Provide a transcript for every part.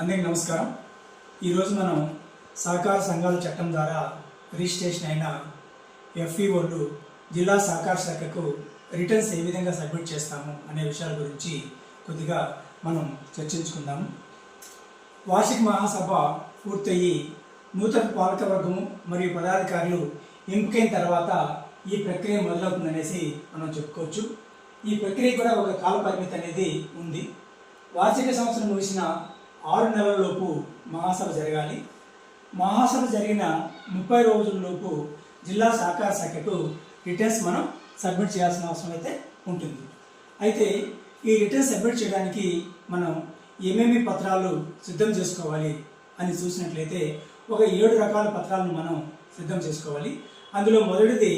అందరికీ నమస్కారం. ఈరోజు మనం సహకార సంఘాల చట్టం ద్వారా రిజిస్ట్రేషన్ అయిన ఎఫ్ఈఓలు జిల్లా సహకార శాఖకు రిటర్న్స్ ఏ విధంగా సబ్మిట్ చేస్తాము అనే విషయాల గురించి కొద్దిగా మనం చర్చించుకుందాము. వార్షిక మహాసభ పూర్తయి నూతన పాలకవర్గము మరియు పదాధికారులు ఎంపికైన తర్వాత ఈ ప్రక్రియ మొదలవుతుందనేసి మనం చెప్పుకోవచ్చు. ఈ ప్రక్రియ కూడా ఒక కాల పరిమితి అనేది ఉంది. వార్షిక సంవత్సరం ముగిసిన ఆరు నెలలలోపు మహాసభ జరగాలి. మహాసభ జరిగిన ముప్పై రోజుల్లోపు జిల్లా సహకార శాఖకు రిటర్న్స్ మనం సబ్మిట్ చేయాల్సిన అవసరం అయితే ఉంటుంది. అయితే ఈ రిటర్న్ సబ్మిట్ చేయడానికి మనం ఏమేమి పత్రాలు సిద్ధం చేసుకోవాలి అని చూసినట్లయితే ఒక ఏడు రకాల పత్రాలను మనం సిద్ధం చేసుకోవాలి. అందులో మొదటిది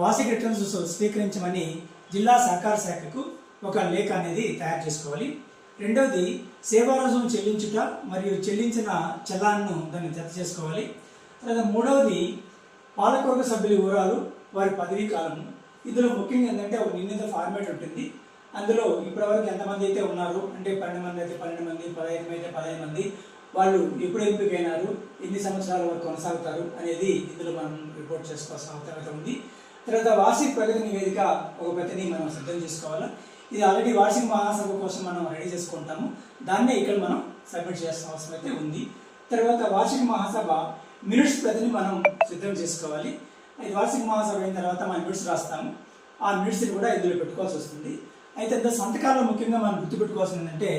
వార్షిక రిటర్న్స్ స్వీకరించమని జిల్లా సహకార శాఖకు ఒక లేఖ అనేది తయారు చేసుకోవాలి. రెండవది సేవా రుజువు చెల్లించుట మరియు చెల్లించిన చలాన్ను దాన్ని జత చేసుకోవాలి. తర్వాత మూడవది పాలకవర్గ సభ్యుల వివరాలు వారి పదవీ కాలము. ఇందులో ముఖ్యంగా ఏంటంటే ఒక నిర్ణీత ఫార్మేట్ ఉంటుంది. అందులో ఇప్పటివరకు ఎంతమంది అయితే ఉన్నారు? అంటే పన్నెండు మంది అయితే పన్నెండు మంది పదహైదు మంది అయితే పదహైదు మంది. వాళ్ళు ఎప్పుడు ఎంపికైనారు? ఎన్ని సంవత్సరాల వరకు కొనసాగుతారు? అనేది ఇందులో మనం రిపోర్ట్ చేసుకోవాల్సిన అవసరం ఉంది. తర్వాత వార్షిక ప్రగతి నివేదిక ఒక ప్రతిని మనం సిద్ధం చేసుకోవాలి? ఇది ఆల్రెడీ వార్షిక మహాసభ కోసం మనం రెడీ చేసుకుంటాము. దాన్నే ఇక్కడ మనం సబ్మిట్ చేయాల్సిన అవసరం అయితే ఉంది. తర్వాత వార్షిక మహాసభ మినిట్స్ ప్రతిని మనం సిద్ధం చేసుకోవాలి. ఇది వార్షిక మహాసభ అయిన తర్వాత మనం మినిట్స్ రాస్తాము. ఆ మినిట్స్ని కూడా ఇందులో పెట్టుకోవాల్సి వస్తుంది. అయితే ఇంత సంతకాలు ముఖ్యంగా మనం గుర్తుపెట్టుకోవాల్సింది ఏంటంటే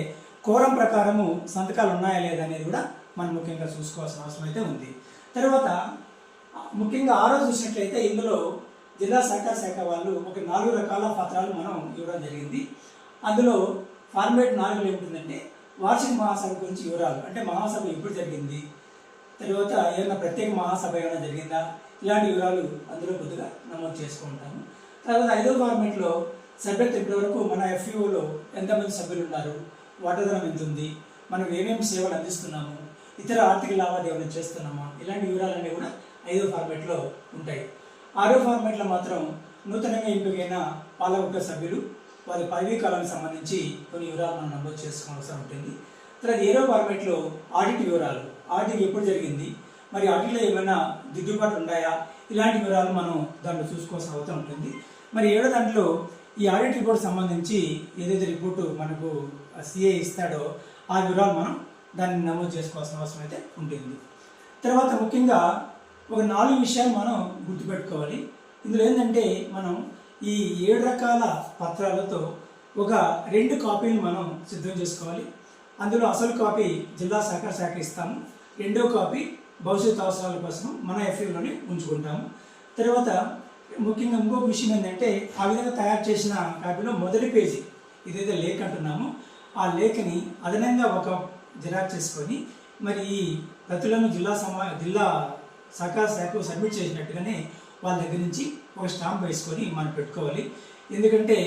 కోరం ప్రకారము సంతకాలు ఉన్నాయా లేదా అనేది కూడా మనం ముఖ్యంగా చూసుకోవాల్సిన అవసరం అయితే ఉంది. తర్వాత ముఖ్యంగా ఆ రోజు చూసినట్లయితే ఇందులో జిల్లా సహకార శాఖ వాళ్ళు ఒక నాలుగు రకాల పత్రాలు మనం ఇవ్వడం జరిగింది. అందులో ఫార్మేట్ నాలుగులో ఏముంటుందంటే వార్షిక మహాసభ గురించి వివరాలు అంటే మహాసభ ఎప్పుడు జరిగింది తర్వాత ఏమైనా ప్రత్యేక మహాసభ ఏమైనా జరిగిందా ఇలాంటి వివరాలు అందులో కొద్దిగా నమోదు చేసుకుంటాము. తర్వాత ఐదో ఫార్మేట్లో సభ్యత్వం ఇప్పటివరకు మన ఎఫ్ఈఓలో ఎంతమంది సభ్యులు ఉన్నారు వాటాదనం ఎంత ఉంది మనం ఏమేమి సేవలు అందిస్తున్నాము ఇతర ఆర్థిక లావాదేవీలు చేస్తున్నామా ఇలాంటి వివరాలన్నీ కూడా ఐదో ఫార్మేట్లో ఉంటాయి. ఆరో ఫార్మేట్లో మాత్రం నూతనంగా ఎంపికైన పాలవర్గ సభ్యులు వారి పదవీ కాలానికి సంబంధించి కొన్ని వివరాలు మనం నమోదు చేసుకోవాల్సి ఉంటుంది. తర్వాత ఏడో ఫార్మేట్లో ఆడిట్ వివరాలు. ఆడిట్ ఎప్పుడు జరిగింది? మరి ఆడిట్లో ఏమైనా దిద్దుబాట్లు ఉన్నాయా? ఇలాంటి వివరాలు మనం దాంట్లో చూసుకోవాల్సిన అవసరం ఉంటుంది. మరి ఏడో దాంట్లో ఈ ఆడిట్ రిపోర్ట్ సంబంధించి ఏదైతే రిపోర్టు మనకు సిఏ ఇస్తాడో ఆ వివరాలు మనం దాన్ని నమోదు చేసుకోవాల్సిన అవసరం అయితే ఉంటుంది. తర్వాత ముఖ్యంగా ఒక నాలుగు విషయాలు మనం గుర్తుపెట్టుకోవాలి. ఇందులో ఏంటంటే మనం ఈ ఏడు రకాల పత్రాలతో ఒక రెండు కాపీలు మనం సిద్ధం చేసుకోవాలి. అందులో అసలు కాపీ జిల్లా సహకార శాఖ ఇస్తాము. రెండో కాపీ భవిష్యత్ అవసరాల కోసం మన ఎఫ్ఏలోనే ఉంచుకుంటాము. తర్వాత ముఖ్యంగా ఇంకొక విషయం ఏంటంటే ఆ విధంగా తయారు చేసిన కాపీలో మొదటి పేజీ ఇదైతే లేఖ అంటున్నామో ఆ లేఖని అదనంగా ఒక జిరాక్స్ చేసుకొని మరి ఈ ప్రతులను జిల్లా సమా జిల్లా సహకార శాఖకు సబ్మిట్ చేసినట్టుగానే వాళ్ళ దగ్గర నుంచి ఒక స్టాంప్ వేసుకొని మనం పెట్టుకోవాలి. ఎందుకంటే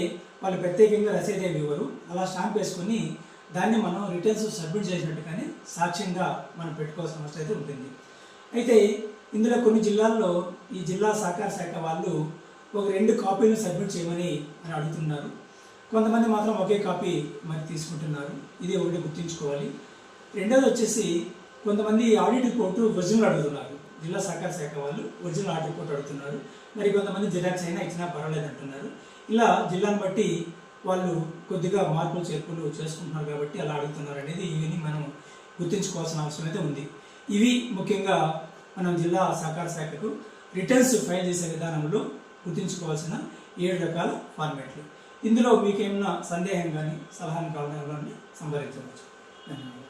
వాళ్ళు ప్రత్యేకంగా రసీదు ఏమి ఇవ్వరు. అలా స్టాంప్ వేసుకొని దాన్ని మనం రిటర్న్స్ సబ్మిట్ చేసినట్టుగానే సాక్ష్యంగా మనం పెట్టుకోవాల్సిన అవసరం అయితే ఉంటుంది. అయితే ఇందులో కొన్ని జిల్లాల్లో ఈ జిల్లా సహకార శాఖ వాళ్ళు ఒక రెండు కాపీలు సబ్మిట్ చేయమని అని అడుగుతున్నారు. కొంతమంది మాత్రం ఒకే కాపీ మరి తీసుకుంటున్నారు. ఇది ఒకటి గుర్తుంచుకోవాలి. రెండోది వచ్చేసి కొంతమంది ఆడిట్ రిపోర్టు ఒరిజినల్ అడుగుతున్నారు. జిల్లా సహకార శాఖ వాళ్ళు ఒరిజినల్ ఆర్డర్ రిపోర్ట్ అడుగుతున్నారు. మరి కొంతమంది జిరాక్స్ అయినా ఇచ్చినా పర్వాలేదు అంటున్నారు. ఇలా జిల్లాను బట్టి వాళ్ళు కొద్దిగా మార్పులు చేర్పులు చేసుకుంటున్నారు కాబట్టి అలా అడుగుతున్నారు అనేది ఇవన్నీ మనం గుర్తుంచుకోవాల్సిన అవసరం అయితే ఉంది. ఇవి ముఖ్యంగా మనం జిల్లా సహకార శాఖకు రిటర్న్స్ ఫైల్ చేసే విధానంలో గుర్తుంచుకోవాల్సిన ఏడు రకాల ఫార్మాట్లు. ఇందులో మీకేమైనా సందేహం కానీ సలహాలు కావాలని సంప్రదించవచ్చు. ధన్యవాదాలు.